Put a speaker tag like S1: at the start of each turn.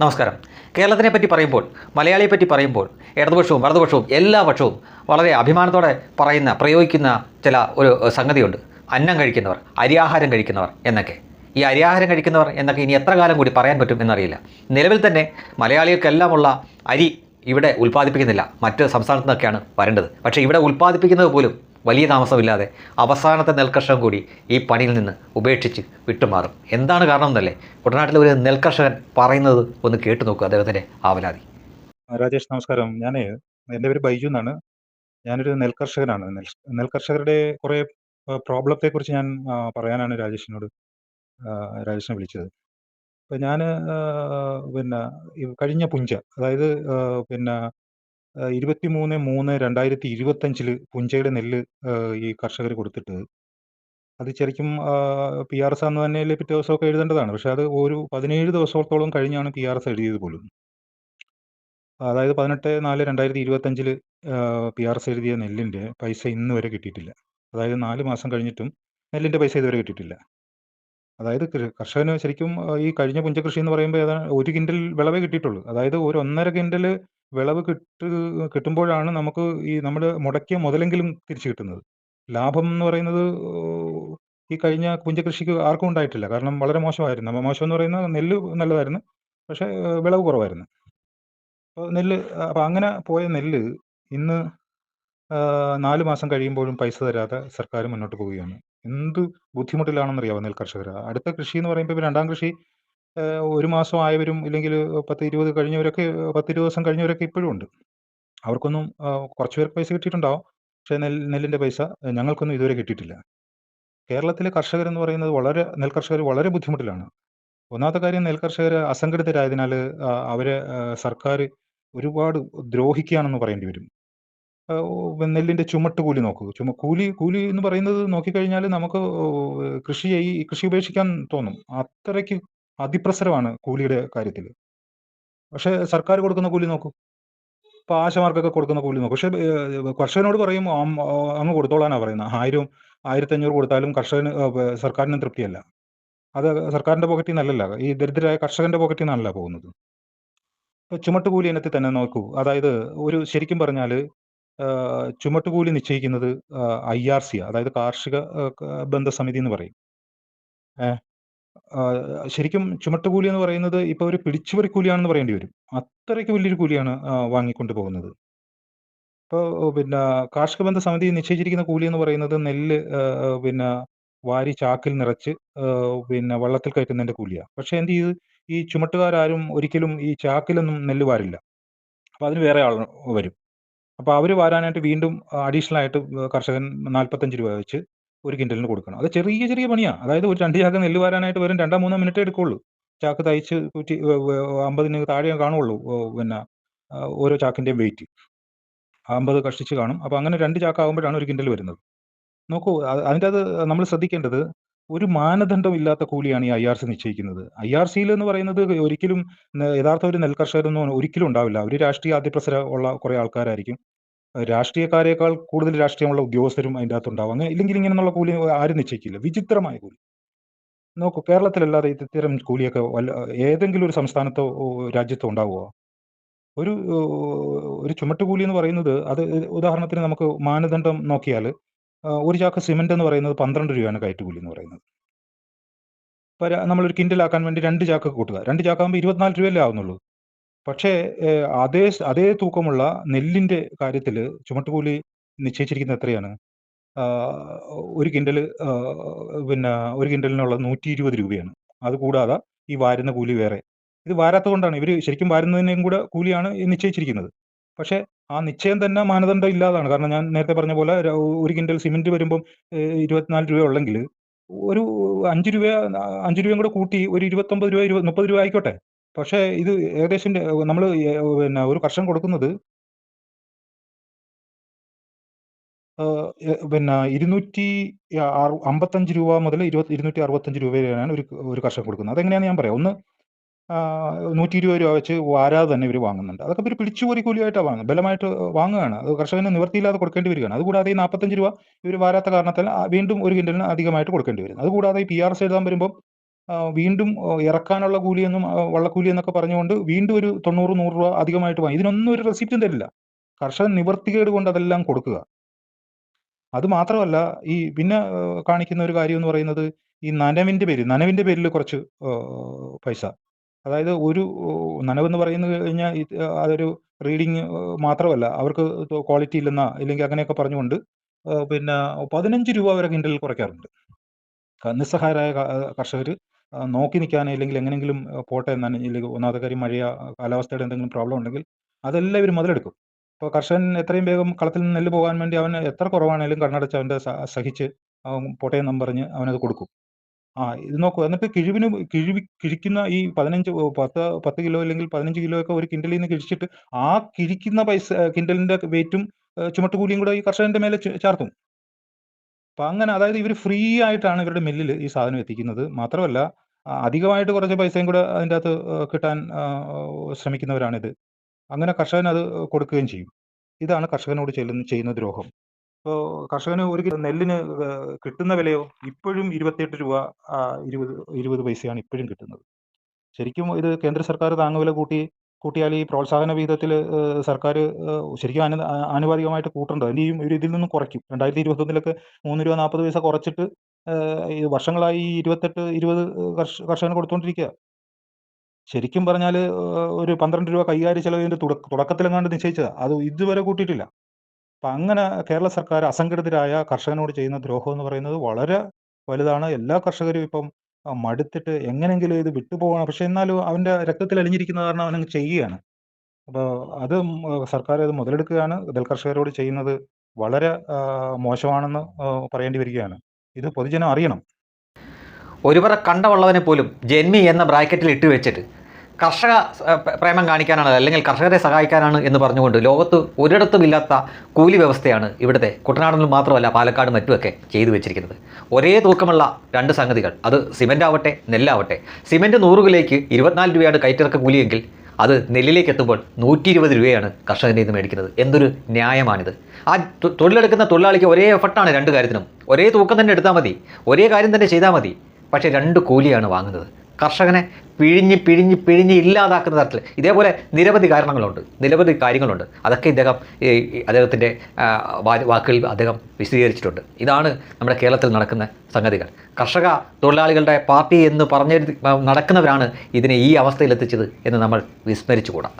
S1: നമസ്കാരം. കേരളത്തിനെ പറ്റി പറയുമ്പോൾ മലയാളിയെ പറ്റി പറയുമ്പോൾ ഇടതുപക്ഷവും വലതുപക്ഷവും എല്ലാ പക്ഷവും വളരെ അഭിമാനത്തോടെ പറയുന്ന പ്രയോഗിക്കുന്ന ചില ഒരു സംഗതിയുണ്ട്. അന്നം കഴിക്കുന്നവർ അരിയാഹാരം കഴിക്കുന്നവർ എന്നൊക്കെ. ഈ അരിയാഹാരം കഴിക്കുന്നവർ എന്നൊക്കെ ഇനി എത്ര കാലം കൂടി പറയാൻ പറ്റും എന്നറിയില്ല. നിലവിൽ തന്നെ മലയാളികൾക്കെല്ലാമുള്ള അരി ഇവിടെ ഉൽപ്പാദിപ്പിക്കുന്നില്ല. മറ്റ് സംസ്ഥാനത്തു നിന്നൊക്കെയാണ് വരേണ്ടത്. പക്ഷേ ഇവിടെ ഉൽപ്പാദിപ്പിക്കുന്നത് പോലും വലിയ താമസമില്ലാതെ അവസാനത്തെ നെൽകർഷകൻ കൂടി ഈ പണിയിൽ നിന്ന് ഉപേക്ഷിച്ച് വിട്ടുമാറും. എന്താണ് കാരണം എന്നല്ലേ? കുട്ടനാട്ടിലെ ഒരു നെൽകർഷകൻ പറയുന്നത് ഒന്ന് കേട്ടു നോക്കുക അദ്ദേഹത്തിന്റെ ആവലാതി.
S2: രാജേഷ് നമസ്കാരം. ഞാൻ എന്റെ പേര് ബൈജു എന്നാണ്. ഞാനൊരു നെൽകർഷകനാണ്. നെൽ നെൽകർഷകരുടെ കുറേ പ്രോബ്ലത്തെ കുറിച്ച് ഞാൻ പറയാനാണ് രാജേഷിനോട് രാജേഷിനെ വിളിച്ചത്. അപ്പം ഞാൻ പിന്നെ കഴിഞ്ഞ പുഞ്ച അതായത് പിന്നെ ഇരുപത്തി മൂന്ന് രണ്ടായിരത്തി ഇരുപത്തഞ്ചിൽ പുഞ്ചയുടെ നെല്ല് ഈ കർഷകർ കൊടുത്തിട്ട് അത് ശരിക്കും പി ആർ എസ് അന്ന് തന്നെ പിറ്റേ ദിവസമൊക്കെ എഴുതേണ്ടതാണ്. പക്ഷെ അത് ഒരു പതിനേഴ് ദിവസത്തോളം കഴിഞ്ഞാണ് പി ആർ എസ് എഴുതിയത് പോലും. അതായത് പതിനെട്ട് നാല് രണ്ടായിരത്തി ഇരുപത്തഞ്ചിൽ പി ആർ എസ് എഴുതിയ നെല്ലിന്റെ പൈസ ഇന്ന് വരെ കിട്ടിയിട്ടില്ല. അതായത് നാല് മാസം കഴിഞ്ഞിട്ടും നെല്ലിന്റെ പൈസ ഇതുവരെ കിട്ടിയിട്ടില്ല. അതായത് കർഷകന് ശരിക്കും ഈ കഴിഞ്ഞ പുഞ്ചകൃഷി എന്ന് പറയുമ്പോൾ ഏതാ ഒരു കിൻഡൽ വിളവേ കിട്ടിയിട്ടുള്ളൂ. അതായത് ഒരു ഒന്നര കിൻഡൽ വിളവ് കിട്ടു കിട്ടുമ്പോഴാണ് നമുക്ക് ഈ നമ്മൾ മുടക്കിയ മുതലെങ്കിലും തിരിച്ചു കിട്ടുന്നത്. ലാഭം എന്ന് പറയുന്നത് ഈ കഴിഞ്ഞ പുഞ്ചകൃഷിക്ക് ആർക്കും ഉണ്ടായിട്ടില്ല. കാരണം വളരെ മോശമായിരുന്നു. മോശം എന്ന് പറയുന്നത് നെല്ല് നല്ലതായിരുന്നു. പക്ഷെ വിളവ് കുറവായിരുന്നു. അപ്പോൾ നെല്ല് അപ്പോൾ അങ്ങനെ പോയ നെല്ല് ഇന്ന് നാല് മാസം കഴിയുമ്പോഴും പൈസ തരാതെ സർക്കാർ മുന്നോട്ട് പോവുകയാണ്. എന്ത് ബുദ്ധിമുട്ടിലാണെന്നറിയാമോ നെൽ കർഷകർ അടുത്ത കൃഷി എന്ന് പറയുമ്പോൾ രണ്ടാം കൃഷി ഒരു മാസം ആയവരും ഇല്ലെങ്കിൽ പത്ത് ഇരുപത് കഴിഞ്ഞവരൊക്കെ പത്ത് ഇരുപത് ദിവസം കഴിഞ്ഞവരൊക്കെ ഇപ്പോഴും ഉണ്ട്. അവർക്കൊന്നും കുറച്ച് പേർക്ക് പൈസ കിട്ടിയിട്ടുണ്ടാവും. പക്ഷേ നെല്ല് നെല്ലിന്റെ പൈസ ഞങ്ങൾക്കൊന്നും ഇതുവരെ കിട്ടിയിട്ടില്ല. കേരളത്തിലെ കർഷകർ എന്ന് പറയുന്നത് വളരെ നെൽ കർഷകർ വളരെ ബുദ്ധിമുട്ടിലാണ്. ഒന്നാമത്തെ കാര്യം നെൽ കർഷകർ അസംഘടിതരായതിനാൽ അവരെ സർക്കാർ ഒരുപാട് ദ്രോഹിക്കുകയാണെന്ന് പറയേണ്ടി വരും. നെല്ലിന്റെ ചുമട്ട് കൂലി നോക്കൂ. ചുമ കൂലി കൂലി എന്ന് പറയുന്നത് നോക്കിക്കഴിഞ്ഞാൽ നമുക്ക് കൃഷി ചെയ് കൃഷി ഉപേക്ഷിക്കാൻ തോന്നും. അത്രയ്ക്ക് അതിപ്രസരമാണ് കൂലിയുടെ കാര്യത്തിൽ. പക്ഷേ സർക്കാർ കൊടുക്കുന്ന കൂലി നോക്കൂ. ഇപ്പൊ ആശമാർക്കൊക്കെ കൊടുക്കുന്ന കൂലി നോക്കും. പക്ഷെ കർഷകനോട് പറയും "ആം, ആ, അങ്ങ് കൊടുത്തോളാനാ പറയുന്നത്. ആയിരം ആയിരത്തി അഞ്ഞൂറ് കൊടുത്താലും കർഷകന് സർക്കാരിന് തൃപ്തിയല്ല. അത് സർക്കാരിന്റെ പോക്കറ്റിൽ നിന്നല്ല. ഈ ദരിദ്രരായ കർഷകന്റെ പോക്കറ്റിൽ നിന്നല്ല പോകുന്നത്. ചുമട്ടുകൂലി ഇനത്തിൽ തന്നെ നോക്കൂ. അതായത് ഒരു ശരിക്കും പറഞ്ഞാൽ ചുമട്ടുകൂലി നിശ്ചയിക്കുന്നത് ഐ ആർ സി അതായത് കാർഷിക ബന്ധ സമിതി എന്ന് പറയും. ഏഹ്, ശരിക്കും ചുമട്ടുകൂലി എന്ന് പറയുന്നത് ഇപ്പൊ ഒരു പിടിച്ചുപറി കൂലിയാണെന്ന് പറയേണ്ടി വരും. അത്രയ്ക്ക് വലിയൊരു കൂലിയാണ് വാങ്ങിക്കൊണ്ട് പോകുന്നത്. ഇപ്പോൾ പിന്നെ കാർഷിക ബന്ധ സമിതി നിശ്ചയിച്ചിരിക്കുന്ന കൂലി എന്ന് പറയുന്നത് നെല്ല് പിന്നെ വാരി ചാക്കിൽ നിറച്ച് പിന്നെ വള്ളത്തിൽ കയറ്റുന്നതിന്റെ കൂലിയാണ് പക്ഷെ എന്ത് ചെയ്ത്? ഈ ചുമട്ടുകാരും ഒരിക്കലും ഈ ചാക്കിലൊന്നും നെല്ല് വാരില്ല. അപ്പൊ അതിന് വേറെ ആൾ വരും. അപ്പൊ അവർ വാരാനായിട്ട് വീണ്ടും അഡീഷണൽ ആയിട്ട് കർഷകൻ നാൽപ്പത്തഞ്ച് രൂപ വെച്ച് ഒരു കിൻഡലിന് കൊടുക്കണം. അത് ചെറിയ ചെറിയ പണിയാണ് അതായത് ഒരു രണ്ട് ചാക്ക് നെല്ല് വാരാനായിട്ട് വരും രണ്ടോ മൂന്നോ മിനിറ്റ് എടുക്കുള്ളൂ. ചാക്ക് തയ്ച്ച് കുറ്റി അമ്പതിന് താഴെ കാണുള്ളൂ. പിന്നെ ഓരോ ചാക്കിന്റെയും വെയിറ്റ്. അമ്പത് കഷ്ടിച്ച് കാണും. അപ്പോൾ അങ്ങനെ രണ്ട് ചാക്കാകുമ്പോഴാണ് ഒരു കിൻഡൽ വരുന്നത്. നോക്കൂ അതിന്റെ അത് നമ്മൾ ശ്രദ്ധിക്കേണ്ടത് ഒരു മാനദണ്ഡം ഇല്ലാത്ത കൂലിയാണ് ഈ ഐ ആർ സി നിശ്ചയിക്കുന്നത്. ഐ ആർ സിയിൽ എന്ന് പറയുന്നത് ഒരിക്കലും യഥാർത്ഥ ഒരു നെൽകർഷകരൊന്നും ഒരിക്കലും ഉണ്ടാവില്ല. ഒരു രാഷ്ട്രീയ അതിപ്രസര ഉള്ള കുറെ ആൾക്കാരായിരിക്കും. രാഷ്ട്രീയക്കാരേക്കാൾ കൂടുതൽ രാഷ്ട്രീയമുള്ള ഉദ്യോഗസ്ഥരും അതിന്റെ അകത്തുണ്ടാവും. അങ്ങനെ ഇല്ലെങ്കിൽ ഇങ്ങനെയുള്ള കൂലി ആരും നിശ്ചയിക്കില്ല. വിചിത്രമായ കൂലി. നോക്കൂ കേരളത്തിലല്ലാതെ ഇത് ഇത്തരം കൂലിയൊക്കെ വല്ല ഏതെങ്കിലും ഒരു സംസ്ഥാനത്തോ രാജ്യത്തോ ഉണ്ടാവുമോ? ഒരു ഒരു ചുമട്ടുകൂലി എന്ന് പറയുന്നത് അത് ഉദാഹരണത്തിന് നമുക്ക് മാനദണ്ഡം നോക്കിയാൽ ഒരു ചാക്ക് സിമെന്റ് എന്ന് പറയുന്നത് പന്ത്രണ്ട് രൂപയാണ് കയറ്റുകൂലി എന്ന് പറയുന്നത്. ഇപ്പൊ ര- നമ്മളൊരു കിൻഡലാക്കാൻ വേണ്ടി രണ്ട് ചാക്ക് കൂട്ടുക. രണ്ട് ചാക്കാകുമ്പോൾ ഇരുപത്തിനാല് രൂപയല്ലേ ആവുന്നുള്ളൂ. പക്ഷേ അതേ അതേ തൂക്കമുള്ള നെല്ലിന്റെ കാര്യത്തിൽ ചുമട്ടുകൂലി നിശ്ചയിച്ചിരിക്കുന്നത് എത്രയാണ്? ഒരു കിൻഡൽ പിന്നെ ഒരു കിൻഡലിനുള്ള നൂറ്റി ഇരുപത് രൂപയാണ്. അത് കൂടാതെ ഈ വാരുന്ന കൂലി വേറെ. ഇത് വാരാത്തത് കൊണ്ടാണ് ഇവർ ശരിക്കും വാരുന്നതിനേയും കൂടെ കൂലിയാണ് നിശ്ചയിച്ചിരിക്കുന്നത്. പക്ഷേ ആ നിശ്ചയം തന്നെ മാനദണ്ഡം ഇല്ലാതാണ്. കാരണം ഞാൻ നേരത്തെ പറഞ്ഞ പോലെ ഒരു കിൻഡൽ സിമെന്റ് വരുമ്പം ഇരുപത്തിനാല് രൂപ ഉള്ളെങ്കിൽ ഒരു അഞ്ച് രൂപ അഞ്ച് രൂപയും കൂടെ കൂട്ടി ഒരു ഇരുപത്തൊമ്പത് രൂപ ഇരുപത് മുപ്പത് രൂപ ആയിക്കോട്ടെ. പക്ഷേ ഇത് ഏകദേശം നമ്മൾ പിന്നെ ഒരു കർഷകൻ കൊടുക്കുന്നത് പിന്നെ 200 അറു 55 രൂപ മുതൽ ഇരുപത് 265 രൂപ വരെയാണ് ഒരു ഒരു കർഷകൻ കൊടുക്കുന്നത്. അതെങ്ങനെയാന്ന് ഞാൻ പറയാം. ഒന്ന് ആഹ്, 120 രൂപ വെച്ച് വാരാതെ തന്നെ ഇവർ വാങ്ങുന്നുണ്ട്. അതൊക്കെ ഇവർ പിടിച്ചുപറി കൂലിയായിട്ടാ വാങ്ങുന്നത്. ബലമായിട്ട് വാങ്ങുകയാണ്. അത് കർഷകന് നിവൃത്തിയില്ലാതെ കൊടുക്കേണ്ടി വരികയാണ്. അതുകൂടാതെ ഈ 45 രൂപ ഇവർ വാരാത്ത കാരണത്താൽ വീണ്ടും ഒരു കിൻഡലിന് അധികമായിട്ട് കൊടുക്കേണ്ടി വരുന്നു. അതുകൂടാതെ ഈ പി.ആർ.എസ് എഴുതാൻ വരുമ്പം വീണ്ടും ഇറക്കാനുള്ള കൂലിയെന്നും വള്ളക്കൂലി എന്നൊക്കെ പറഞ്ഞുകൊണ്ട് വീണ്ടും ഒരു തൊണ്ണൂറ് നൂറ് രൂപ അധികമായിട്ട് വാങ്ങി. ഇതിനൊന്നും ഒരു റെസിപ്റ്റും തരില്ല. കർഷകൻ നിവർത്തികേട് കൊണ്ട് അതെല്ലാം കൊടുക്കുക. അത് മാത്രമല്ല ഈ പിന്നെ കാണിക്കുന്ന ഒരു കാര്യം എന്ന് പറയുന്നത് ഈ നനവിന്റെ പേര് നനവിന്റെ പേരിൽ കുറച്ച് പൈസ. അതായത് ഒരു നനവ് എന്ന് പറയുന്നത് കഴിഞ്ഞാൽ അതൊരു റീഡിങ് മാത്രമല്ല അവർക്ക് ക്വാളിറ്റി ഇല്ലെന്ന ഇല്ലെങ്കിൽ അങ്ങനെയൊക്കെ പറഞ്ഞുകൊണ്ട് പിന്നെ പതിനഞ്ച് രൂപ വരെ കിൻഡലിൽ കുറയ്ക്കാറുണ്ട്. നിസ്സഹായരായ കർഷകർ നോക്കി നിൽക്കാനോ ഇല്ലെങ്കിൽ എങ്ങനെയെങ്കിലും പോട്ടെ എന്നാണ് ഇല്ലെങ്കിൽ ഒന്നാമത്തെ കാര്യം മഴയ കാലാവസ്ഥയുടെ എന്തെങ്കിലും പ്രോബ്ലം ഉണ്ടെങ്കിൽ അതെല്ലാം ഇവർ മുതലെടുക്കും. അപ്പോൾ കർഷകൻ എത്രയും വേഗം കളത്തിൽ നിന്ന് നെല്ല് പോകാൻ വേണ്ടി അവന് എത്ര കുറവാണേലും കണ്ണടച്ച് അവന്റെ സഹിച്ച് അവൻ പോട്ടെ എന്നും പറഞ്ഞ് അവനത് കൊടുക്കും. ആ ഇത് നോക്കൂ എന്നിട്ട് കിഴിവിന് കിഴിവി കിഴിക്കുന്ന ഈ പതിനഞ്ച് പത്ത് പത്ത് കിലോ അല്ലെങ്കിൽ പതിനഞ്ച് കിലോ ഒക്കെ ഒരു കിൻഡലിൽ നിന്ന് കിഴിച്ചിട്ട് ആ കിഴിക്കുന്ന പൈസ കിൻഡലിന്റെ വെയിറ്റും ചുമട്ടുകൂലിയും കൂടെ ഈ കർഷകന്റെ മേലെ ചേർത്തും. അപ്പൊ അങ്ങനെ അതായത് ഇവർ ഫ്രീ ആയിട്ടാണ് ഇവരുടെ മില്ലിൽ ഈ സാധനം എത്തിക്കുന്നത്. മാത്രമല്ല അധികമായിട്ട് കുറച്ച് പൈസയും കൂടെ അതിന്റെ അകത്ത് കിട്ടാൻ ശ്രമിക്കുന്നവരാണിത്. അങ്ങനെ കർഷകൻ അത് കൊടുക്കുകയും ചെയ്യും. ഇതാണ് കർഷകനോട് ചെല്ലുന്ന ചെയ്യുന്ന ദ്രോഹം. ഇപ്പോൾ കർഷകന് ഒരു നെല്ലിന് കിട്ടുന്ന വിലയോ ഇപ്പോഴും ഇരുപത്തിയെട്ട് രൂപ ഇരുപത് ഇരുപത് പൈസയാണ് ഇപ്പോഴും കിട്ടുന്നത്. ശരിക്കും ഇത് കേന്ദ്ര സർക്കാർ താങ്ങുവില കൂട്ടി കൂട്ടിയാൽ ഈ പ്രോത്സാഹന വിഹിതത്തിൽ സർക്കാർ ശരിക്കും അനു ആനുപാതികമായിട്ട് കൂട്ടേണ്ടത്. അതിന്റെ ഈ ഒരു ഇതിൽ നിന്നും കുറയ്ക്കും. രണ്ടായിരത്തി ഇരുപത്തൊന്നിലൊക്കെ മൂന്ന് രൂപ നാൽപ്പത് പൈസ കുറച്ചിട്ട് വർഷങ്ങളായി ഈ ഇരുപത്തെട്ട് ഇരുപത് കർഷ കർഷകന് കൊടുത്തുകൊണ്ടിരിക്കുക ശരിക്കും പറഞ്ഞാൽ ഒരു പന്ത്രണ്ട് രൂപ കൈകാര്യ ചെലവിന്റെ തുടക്ക തുടക്കത്തിലെങ്ങാണ്ട് നിശ്ചയിച്ചതാണ് അത് ഇതുവരെ കൂട്ടിയിട്ടില്ല. അപ്പം അങ്ങനെ കേരള സർക്കാർ അസംഘടിതരായ കർഷകനോട് ചെയ്യുന്ന ദ്രോഹം എന്ന് പറയുന്നത് വളരെ വലുതാണ്. എല്ലാ കർഷകരും ഇപ്പം മടുത്തിട്ട് എങ്ങനെങ്കിലും ഇത് വിട്ടുപോകണം. പക്ഷെ എന്നാലും അവന്റെ രക്തത്തിൽ അലിഞ്ഞിരിക്കുന്ന കാരണം അവനങ്ങ് ചെയ്യുകയാണ്. അപ്പോൾ അത് സർക്കാർ അത് മുതലെടുക്കുകയാണ്. നെൽകർഷകരോട് ചെയ്യുന്നത് വളരെ മോശമാണെന്ന് പറയേണ്ടി വരികയാണ്. ഇത് പൊതുജനം അറിയണം.
S1: ഒരുപറ കണ്ടവള്ളവനെ പോലും ജന്മി എന്ന ബ്രാക്കറ്റിൽ ഇട്ട് വെച്ചിട്ട് കർഷക പ്രേമം കാണിക്കാനാണ് അല്ലെങ്കിൽ കർഷകരെ സഹായിക്കാനാണ് എന്ന് പറഞ്ഞുകൊണ്ട് ലോകത്ത് ഒരിടത്തും ഇല്ലാത്ത കൂലി വ്യവസ്ഥയാണ് ഇവിടുത്തെ കുട്ടനാടിൽ മാത്രമല്ല പാലക്കാട് മറ്റുമൊക്കെ ചെയ്തു വെച്ചിരിക്കുന്നത്. ഒരേ തൂക്കമുള്ള രണ്ട് സംഗതികൾ. അത് സിമന്റ് ആവട്ടെ നെല്ലാവട്ടെ. സിമന്റ് നൂറ് കിലോയ്ക്ക് ഇരുപത്തിനാല് രൂപയാണ് കയറ്റിറക്ക കൂലിയെങ്കിൽ അത് നെല്ലിലേക്ക് എത്തുമ്പോൾ നൂറ്റി ഇരുപത് രൂപയാണ് കർഷകന്റെ നിന്ന് മേടിക്കുന്നത്. എന്തൊരു ന്യായമാണിത്. ആ തൊഴിലെടുക്കുന്ന തൊഴിലാളിക്ക് ഒരേ എഫർട്ടാണ് രണ്ട് കാര്യത്തിനും. ഒരേ തൂക്കം തന്നെ എടുത്താൽ മതി. ഒരേ കാര്യം തന്നെ ചെയ്താൽ മതി. പക്ഷേ രണ്ട് കൂലിയാണ് വാങ്ങുന്നത്. കർഷകനെ പിഴിഞ്ഞ് പിഴിഞ്ഞ് പിഴിഞ്ഞ് ഇല്ലാതാക്കുന്ന തരത്തിൽ ഇതേപോലെ നിരവധി കാരണങ്ങളുണ്ട്. നിരവധി കാര്യങ്ങളുണ്ട്. അതൊക്കെ ഇദ്ദേഹം അദ്ദേഹത്തിന്റെ വാക്കുകളിൽ അദ്ദേഹം വിശദീകരിച്ചിട്ടുണ്ട്. ഇതാണ് നമ്മുടെ കേരളത്തിൽ നടക്കുന്ന സംഗതികൾ. കർഷക തൊഴിലാളികളുടെ പാർട്ടി എന്ന് പറഞ്ഞ് നടക്കുന്നവരാണ് ഇതിനെ ഈ അവസ്ഥയിലെത്തിച്ചത് എന്ന് നമ്മൾ വിസ്മരിച്ചുകൂടാ.